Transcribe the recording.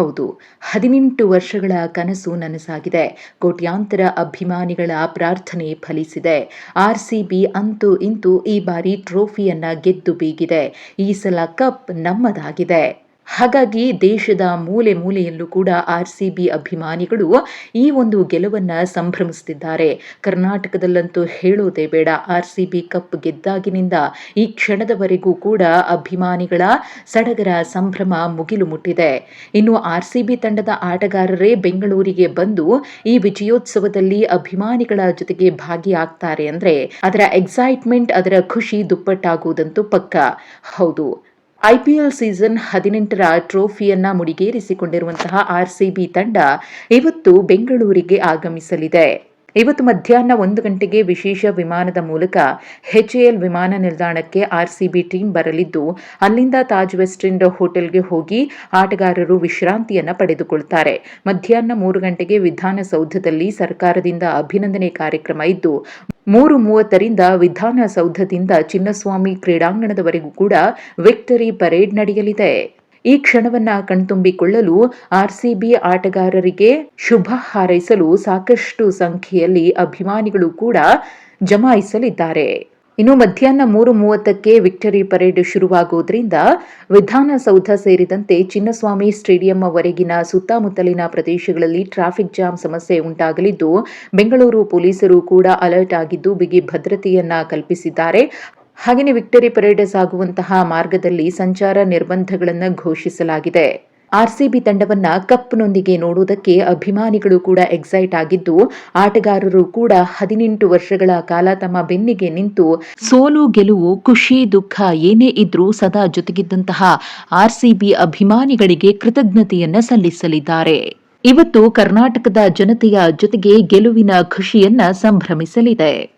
ಹೌದು. ಹದಿನೆಂಟು ವರ್ಷಗಳ ಕನಸು ನನಸಾಗಿದೆ. ಕೋಟ್ಯಾಂತರ ಅಭಿಮಾನಿಗಳ ಪ್ರಾರ್ಥನೆ ಫಲಿಸಿದೆ. ಆರ್ಸಿಬಿ ಅಂತೂ ಇಂತೂ ಈ ಬಾರಿ ಟ್ರೋಫಿಯನ್ನ ಗೆದ್ದು ಬೀಗಿದೆ. ಈ ಸಲ ಕಪ್ ನಮ್ಮದಾಗಿದೆ. ಹಾಗಾಗಿ ದೇಶದ ಮೂಲೆ ಮೂಲೆಯಲ್ಲೂ ಕೂಡ ಆರ್ ಸಿ ಬಿ ಅಭಿಮಾನಿಗಳು ಈ ಒಂದು ಗೆಲುವನ್ನು ಸಂಭ್ರಮಿಸುತ್ತಿದ್ದಾರೆ ಕರ್ನಾಟಕದಲ್ಲಂತೂ ಹೇಳೋದೇ ಬೇಡ, ಆರ್ ಸಿ ಬಿ ಕಪ್ ಗೆದ್ದಾಗಿನಿಂದ ಈ ಕ್ಷಣದವರೆಗೂ ಕೂಡ ಅಭಿಮಾನಿಗಳ ಸಡಗರ ಸಂಭ್ರಮ ಮುಗಿಲು ಮುಟ್ಟಿದೆ. ಇನ್ನು ಆರ್ ಸಿ ಬಿ ತಂಡದ ಆಟಗಾರರೇ ಬೆಂಗಳೂರಿಗೆ ಬಂದು ಈ ವಿಜಯೋತ್ಸವದಲ್ಲಿ ಅಭಿಮಾನಿಗಳ ಜೊತೆಗೆ ಭಾಗಿಯಾಗ್ತಾರೆ ಅಂದ್ರೆ ಅದರ ಎಕ್ಸೈಟ್ಮೆಂಟ್ ಅದರ ಖುಷಿ ದುಪ್ಪಟ್ಟಾಗುವುದಂತೂ ಪಕ್ಕ. ಹೌದು. ಐಪಿಎಲ್ ಸೀಸನ್ ಹದಿನೆಂಟರ ಟ್ರೋಫಿಯನ್ನ ಮುಡಿಗೇರಿಸಿಕೊಂಡಿರುವಂತಹ ಆರ್ಸಿಬಿ ತಂಡ ಇವತ್ತು ಬೆಂಗಳೂರಿಗೆ ಆಗಮಿಸಲಿದೆ. ಇವತ್ತು ಮಧ್ಯಾಹ್ನ ಒಂದು ಗಂಟೆಗೆ ವಿಶೇಷ ವಿಮಾನದ ಮೂಲಕ ಎಚ್ಎಎಲ್ ವಿಮಾನ ನಿಲ್ದಾಣಕ್ಕೆ ಆರ್ಸಿಬಿ ಟೀಮ್ ಬರಲಿದ್ದು, ಅಲ್ಲಿಂದ ತಾಜ್ ವೆಸ್ಟ್ ಇಂಡ್ ಹೋಟೆಲ್ಗೆ ಹೋಗಿ ಆಟಗಾರರು ವಿಶ್ರಾಂತಿಯನ್ನು ಪಡೆದುಕೊಳ್ತಾರೆ. ಮಧ್ಯಾಹ್ನ ಮೂರು ಗಂಟೆಗೆ ವಿಧಾನಸೌಧದಲ್ಲಿ ಸರ್ಕಾರದಿಂದ ಅಭಿನಂದನೆ ಕಾರ್ಯಕ್ರಮ ಇದ್ದು, ಮೂರು ಮೂವತ್ತರಿಂದ ವಿಧಾನಸೌಧದಿಂದ ಚಿನ್ನಸ್ವಾಮಿ ಕ್ರೀಡಾಂಗಣದವರೆಗೂ ಕೂಡ ವಿಕ್ಟರಿ ಪರೇಡ್ ನಡೆಯಲಿದೆ. ಈ ಕ್ಷಣವನ್ನ ಕಣ್ತುಂಬಿಕೊಳ್ಳಲು ಆರ್ಸಿಬಿ ಆಟಗಾರರಿಗೆ ಶುಭ ಹಾರೈಸಲು ಸಾಕಷ್ಟು ಸಂಖ್ಯೆಯಲ್ಲಿ ಅಭಿಮಾನಿಗಳು ಕೂಡ ಜಮಾಯಿಸಲಿದ್ದಾರೆ. ಇನ್ನು ಮಧ್ಯಾಹ್ನ ಮೂರು ಮೂವತ್ತಕ್ಕೆ ವಿಕ್ಟರಿ ಪರೇಡ್ ಶುರುವಾಗುವುದರಿಂದ ವಿಧಾನಸೌಧ ಸೇರಿದಂತೆ ಚಿನ್ನಸ್ವಾಮಿ ಸ್ಟೇಡಿಯಂ ವರೆಗಿನ ಸುತ್ತಮುತ್ತಲಿನ ಪ್ರದೇಶಗಳಲ್ಲಿ ಟ್ರಾಫಿಕ್ ಜಾಮ್ ಸಮಸ್ಯೆ ಉಂಟಾಗಲಿದ್ದು, ಬೆಂಗಳೂರು ಪೊಲೀಸರು ಕೂಡ ಅಲರ್ಟ್ ಆಗಿದ್ದು, ಬಿಗಿ ಭದ್ರತೆಯನ್ನ ಕಲ್ಪಿಸಿದ್ದಾರೆ. ಹಾಗೆಯೇ ವಿಕ್ಟರಿ ಪರೇಡ್ ಸಾಗುವಂತಹ ಮಾರ್ಗದಲ್ಲಿ ಸಂಚಾರ ನಿರ್ಬಂಧಗಳನ್ನು ಘೋಷಿಸಲಾಗಿದೆ. ಆರ್ಸಿಬಿ ತಂಡವನ್ನ ಕಪ್ನೊಂದಿಗೆ ನೋಡುವುದಕ್ಕೆ ಅಭಿಮಾನಿಗಳು ಕೂಡ ಎಕ್ಸೈಟ್ ಆಗಿದ್ದು, ಆಟಗಾರರು ಕೂಡ ಹದಿನೆಂಟು ವರ್ಷಗಳ ಕಾಲ ತಮ್ಮ ಬೆನ್ನಿಗೆ ನಿಂತು ಸೋಲು, ಗೆಲುವು, ಖುಷಿ, ದುಃಖ ಏನೇ ಇದ್ರೂ ಸದಾ ಜೊತೆಗಿದ್ದಂತಹ ಆರ್ಸಿಬಿ ಅಭಿಮಾನಿಗಳಿಗೆ ಕೃತಜ್ಞತೆಯನ್ನ ಸಲ್ಲಿಸಲಿದ್ದಾರೆ. ಇವತ್ತು ಕರ್ನಾಟಕದ ಜನತೆಯ ಜೊತೆಗೆ ಗೆಲುವಿನ ಖುಷಿಯನ್ನ ಸಂಭ್ರಮಿಸಲಿದೆ.